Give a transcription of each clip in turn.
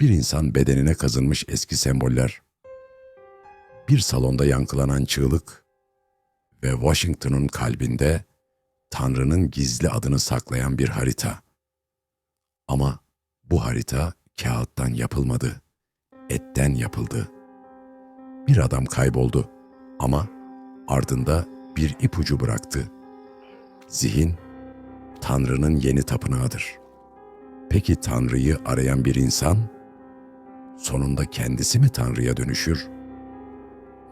Bir insan bedenine kazınmış eski semboller, bir salonda yankılanan çığlık ve Washington'un kalbinde Tanrı'nın gizli adını saklayan bir harita. Ama bu harita kağıttan yapılmadı, etten yapıldı. Bir adam kayboldu ama ardında bir ipucu bıraktı. Zihin, Tanrı'nın yeni tapınağıdır. Peki Tanrı'yı arayan bir insan, sonunda kendisi mi Tanrı'ya dönüşür?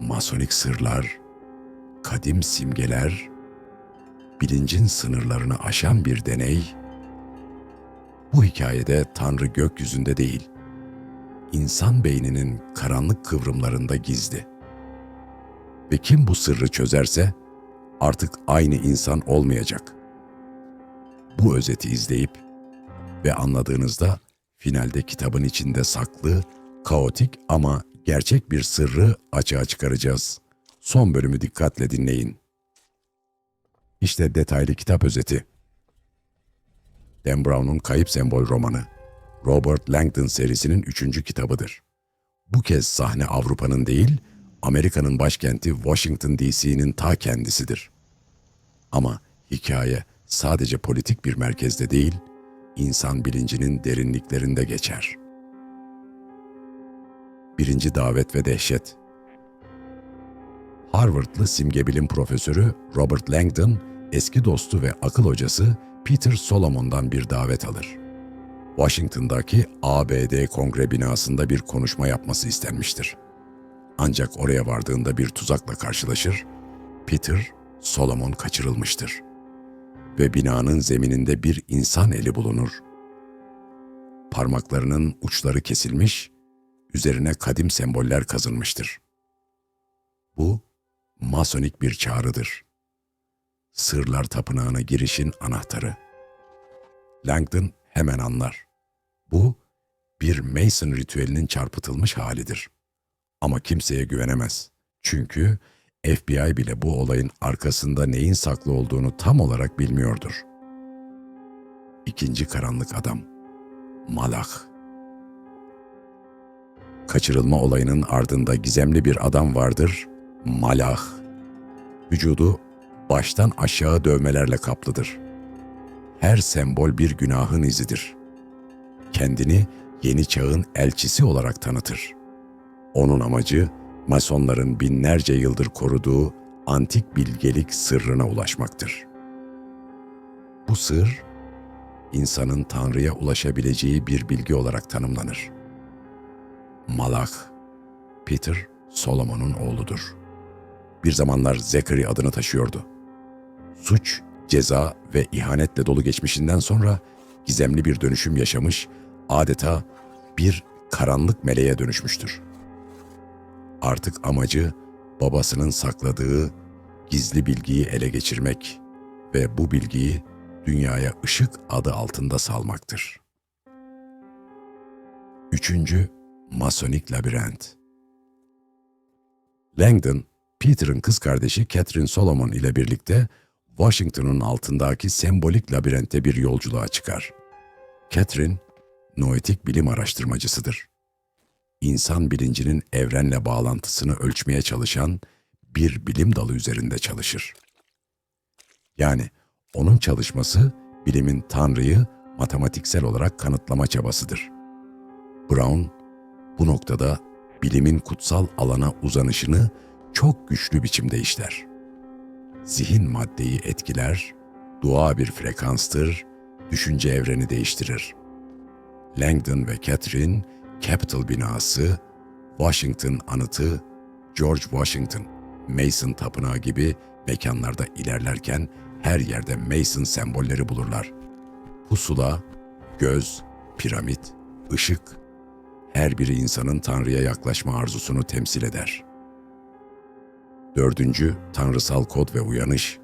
Masonik sırlar, kadim simgeler, bilincin sınırlarını aşan bir deney, bu hikayede Tanrı gökyüzünde değil, insan beyninin karanlık kıvrımlarında gizli. Ve kim bu sırrı çözerse artık aynı insan olmayacak. Bu özeti izleyip ve anladığınızda finalde kitabın içinde saklı, kaotik ama gerçek bir sırrı açığa çıkaracağız. Son bölümü dikkatle dinleyin. İşte detaylı kitap özeti. Dan Brown'un Kayıp Sembol romanı, Robert Langdon serisinin üçüncü kitabıdır. Bu kez sahne Avrupa'nın değil, Amerika'nın başkenti Washington DC'nin ta kendisidir. Ama hikaye sadece politik bir merkezde değil, insan bilincinin derinliklerinde geçer. Birinci davet ve dehşet. Harvardlı simge bilim profesörü Robert Langdon, eski dostu ve akıl hocası Peter Solomon'dan bir davet alır. Washington'daki ABD Kongre binasında bir konuşma yapması istenmiştir. Ancak oraya vardığında bir tuzakla karşılaşır, Peter, Solomon kaçırılmıştır. Ve binanın zemininde bir insan eli bulunur. Parmaklarının uçları kesilmiş, üzerine kadim semboller kazınmıştır. Bu, masonik bir çağrıdır. Sırlar Tapınağı'na girişin anahtarı. Langdon hemen anlar. Bu, bir Mason ritüelinin çarpıtılmış halidir. Ama kimseye güvenemez. Çünkü FBI bile bu olayın arkasında neyin saklı olduğunu tam olarak bilmiyordur. İkinci karanlık adam. Malak. Kaçırılma olayının ardında gizemli bir adam vardır. Malak. Vücudu baştan aşağı dövmelerle kaplıdır. Her sembol bir günahın izidir. Kendini yeni çağın elçisi olarak tanıtır. Onun amacı Masonların binlerce yıldır koruduğu antik bilgelik sırrına ulaşmaktır. Bu sır, insanın Tanrı'ya ulaşabileceği bir bilgi olarak tanımlanır. Malak, Peter Solomon'un oğludur. Bir zamanlar Zachary adını taşıyordu. Suç, ceza ve ihanetle dolu geçmişinden sonra gizemli bir dönüşüm yaşamış, adeta bir karanlık meleğe dönüşmüştür. Artık amacı babasının sakladığı gizli bilgiyi ele geçirmek ve bu bilgiyi dünyaya ışık adı altında salmaktır. Üçüncü, Masonik Labirent Langdon, Peter'ın kız kardeşi Catherine Solomon ile birlikte Washington'un altındaki sembolik labirentte bir yolculuğa çıkar. Catherine, noetik bilim araştırmacısıdır. İnsan bilincinin evrenle bağlantısını ölçmeye çalışan bir bilim dalı üzerinde çalışır. Yani onun çalışması bilimin Tanrı'yı matematiksel olarak kanıtlama çabasıdır. Brown bu noktada bilimin kutsal alana uzanışını çok güçlü biçimde işler. Zihin maddeyi etkiler, dua bir frekanstır, düşünce evreni değiştirir. Langdon ve Catherine, Capitol binası, Washington anıtı, George Washington, Mason tapınağı gibi mekanlarda ilerlerken her yerde Mason sembolleri bulurlar. Pusula, göz, piramit, ışık, her biri insanın Tanrı'ya yaklaşma arzusunu temsil eder. Dördüncü, tanrısal kod ve uyanış.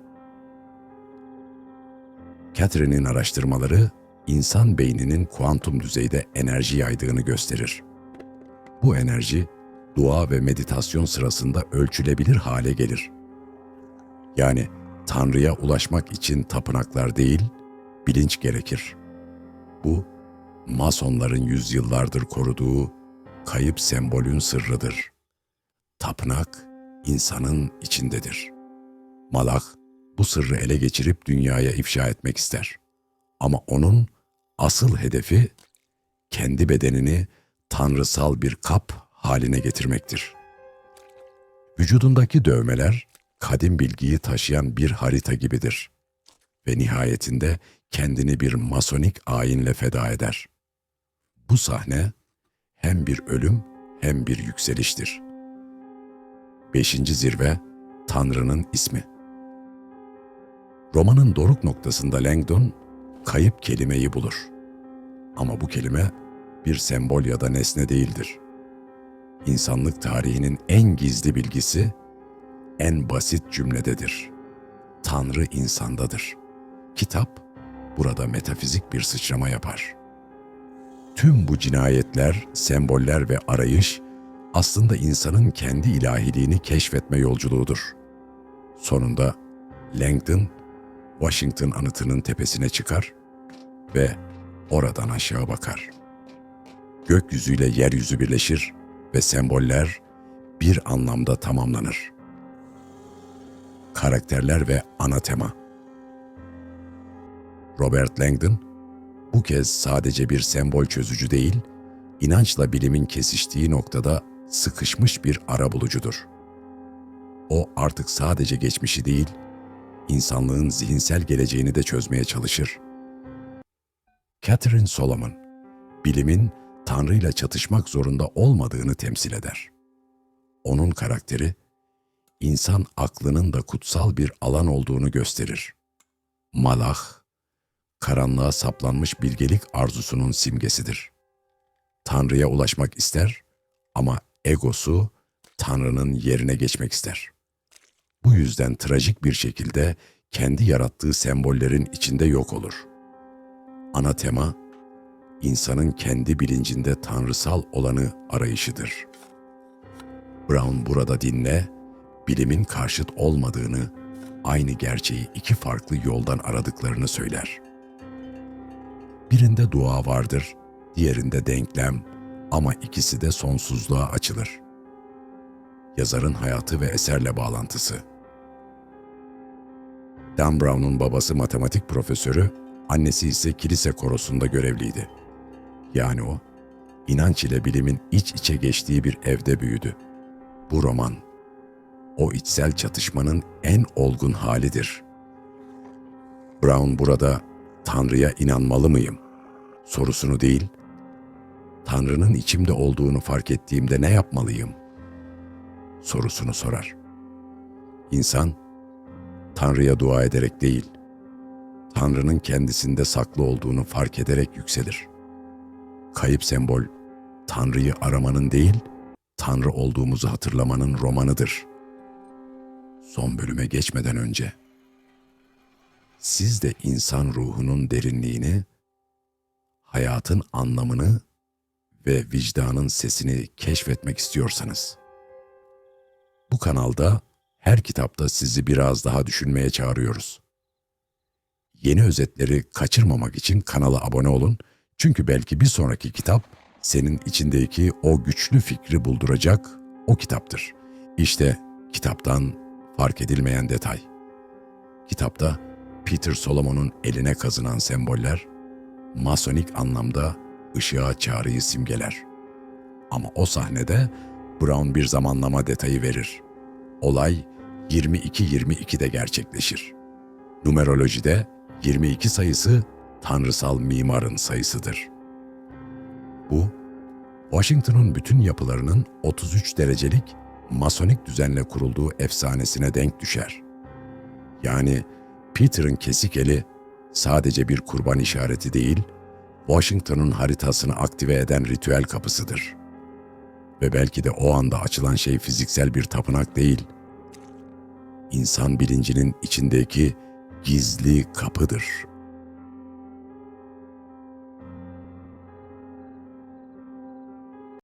Catherine'in araştırmaları, insan beyninin kuantum düzeyde enerji yaydığını gösterir. Bu enerji, dua ve meditasyon sırasında ölçülebilir hale gelir. Yani Tanrı'ya ulaşmak için tapınaklar değil, bilinç gerekir. Bu, Masonların yüzyıllardır koruduğu kayıp sembolün sırrıdır. Tapınak insanın içindedir. Malak bu sırrı ele geçirip dünyaya ifşa etmek ister. Ama onun asıl hedefi kendi bedenini tanrısal bir kap haline getirmektir. Vücudundaki dövmeler kadim bilgiyi taşıyan bir harita gibidir ve nihayetinde kendini bir masonik ayinle feda eder. Bu sahne hem bir ölüm hem bir yükseliştir. Beşinci zirve Tanrı'nın ismi. Romanın doruk noktasında Langdon kayıp kelimeyi bulur. Ama bu kelime bir sembol ya da nesne değildir. İnsanlık tarihinin en gizli bilgisi en basit cümlededir. Tanrı insandadır. Kitap burada metafizik bir sıçrama yapar. Tüm bu cinayetler, semboller ve arayış aslında insanın kendi ilahiliğini keşfetme yolculuğudur. Sonunda Langdon, Washington anıtının tepesine çıkar ve oradan aşağı bakar. Gökyüzüyle yeryüzü birleşir ve semboller bir anlamda tamamlanır. Karakterler ve ana tema Robert Langdon, bu kez sadece bir sembol çözücü değil, inançla bilimin kesiştiği noktada sıkışmış bir arabulucudur. O artık sadece geçmişi değil, insanlığın zihinsel geleceğini de çözmeye çalışır. Catherine Solomon, bilimin Tanrı'yla çatışmak zorunda olmadığını temsil eder. Onun karakteri, insan aklının da kutsal bir alan olduğunu gösterir. Malah, karanlığa saplanmış bilgelik arzusunun simgesidir. Tanrı'ya ulaşmak ister ama egosu Tanrı'nın yerine geçmek ister. Bu yüzden trajik bir şekilde kendi yarattığı sembollerin içinde yok olur. Ana tema, insanın kendi bilincinde tanrısal olanı arayışıdır. Brown burada dinle, bilimin karşıt olmadığını, aynı gerçeği iki farklı yoldan aradıklarını söyler. Birinde dua vardır, diğerinde denklem ama ikisi de sonsuzluğa açılır. Yazarın hayatı ve eserle bağlantısı. Dan Brown'un babası matematik profesörü, annesi ise kilise korosunda görevliydi. Yani o, inanç ile bilimin iç içe geçtiği bir evde büyüdü. Bu roman, o içsel çatışmanın en olgun halidir. Brown burada Tanrı'ya inanmalı mıyım sorusunu değil, Tanrı'nın içimde olduğunu fark ettiğimde ne yapmalıyım sorusunu sorar. İnsan, Tanrı'ya dua ederek değil, Tanrı'nın kendisinde saklı olduğunu fark ederek yükselir. Kayıp sembol, Tanrı'yı aramanın değil, Tanrı olduğumuzu hatırlamanın romanıdır. Son bölüme geçmeden önce, siz de insan ruhunun derinliğini, hayatın anlamını ve vicdanın sesini keşfetmek istiyorsanız, bu kanalda her kitapta sizi biraz daha düşünmeye çağırıyoruz. Yeni özetleri kaçırmamak için kanala abone olun. Çünkü belki bir sonraki kitap senin içindeki o güçlü fikri bulduracak o kitaptır. İşte kitaptan fark edilmeyen detay. Kitapta Peter Solomon'un eline kazınan semboller masonik anlamda ışığa çağrıyı simgeler. Ama o sahnede Brown bir zamanlama detayı verir. Olay 22-22'de gerçekleşir. Numerolojide 22 sayısı tanrısal mimarın sayısıdır. Bu, Washington'un bütün yapılarının 33 derecelik masonik düzenle kurulduğu efsanesine denk düşer. Yani Peter'ın kesik eli sadece bir kurban işareti değil, Washington'un haritasını aktive eden ritüel kapısıdır. Ve belki de o anda açılan şey fiziksel bir tapınak değil, insan bilincinin içindeki gizli kapıdır.